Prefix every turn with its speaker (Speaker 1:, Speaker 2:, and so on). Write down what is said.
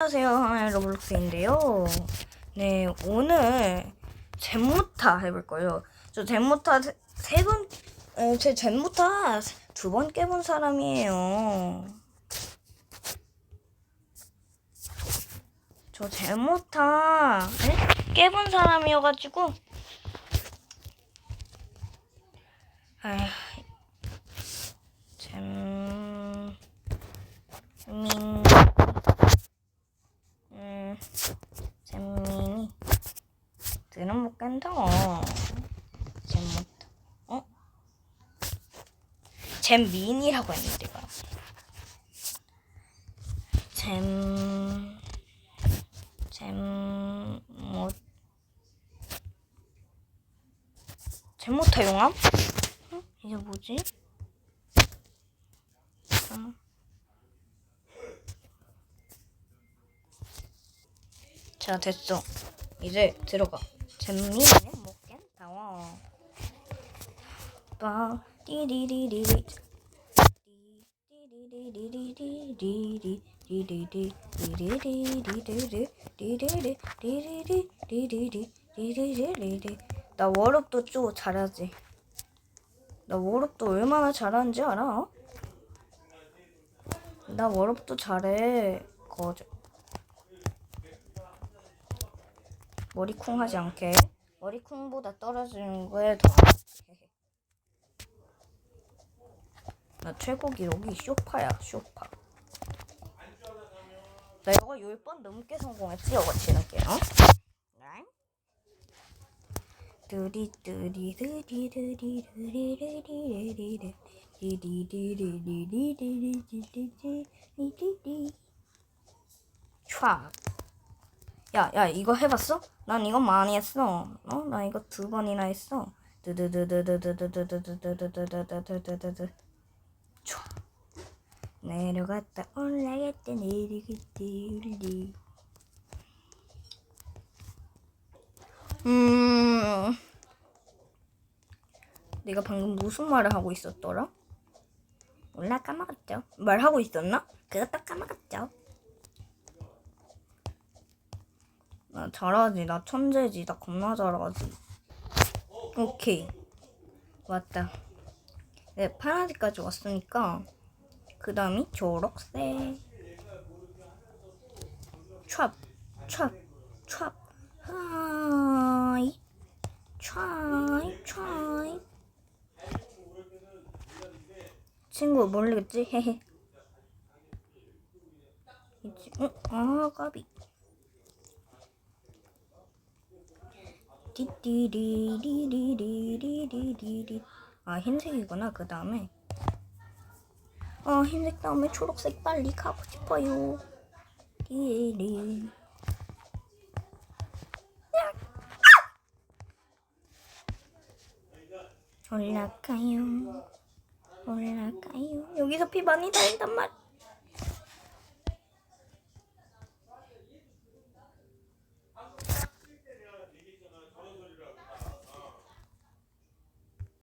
Speaker 1: 안녕하세요, 로블록스인데요. 네, 오늘 젠모타 해볼 거예요. 저 젠모타 세, 세 번, 에, 제 젠모타 두 번 깨본 사람이에요. 저 젠모타 네? 깨본 사람이어가지고, 아휴, 잼, 민, 음, 잼민이 들은 못 간다. 잼못, 어? 잼민이라고 했는데 가 잼, 잼못, 잼못타 용암? 응? 이게 뭐지? 음. 자 됐어 이제 들어가 잼민이는 못 깬다워 빠 띠리리리 나 워럽도 쪼 잘하지 나 워럽도 얼마나 잘하는지 알아? 나 워럽도 잘해 거저 머리쿵 하지 않게 머리쿵보다 떨어지는 거에 더 나 최고 기록이 쇼파야 쇼파 나 이거 10번 넘게 성공했지 이거 치는 게 야, 야, 이거 해봤어? 난 이거 많이 했어. 어? 나 이거 두 번이나 했어. 촤. 내려갔다 올라갔다 내리갔다 올리. 음. 내가 방금 무슨 말을 하고 있었더라? 몰라 까먹었죠. 말하고 있었나? 그것도 까먹었죠. 나 잘하지. 나 천재지. 나 겁나 잘하지. 오케이. 왔다. 네, 파란색까지 왔으니까 그 다음이 초록색. 촥, 촥, 촥. 하이. 촥, 촥. 친구 모르겠지? 헤헤. 있지? 어? 아, 까비. 띠띠리리리리리리리 아 흰색이구나 그 다음에. 어 흰색 다음에 초록색 빨리 가고 싶어요. 띠리 올라가요. 올라가요. 여기서 피 많이 달단 말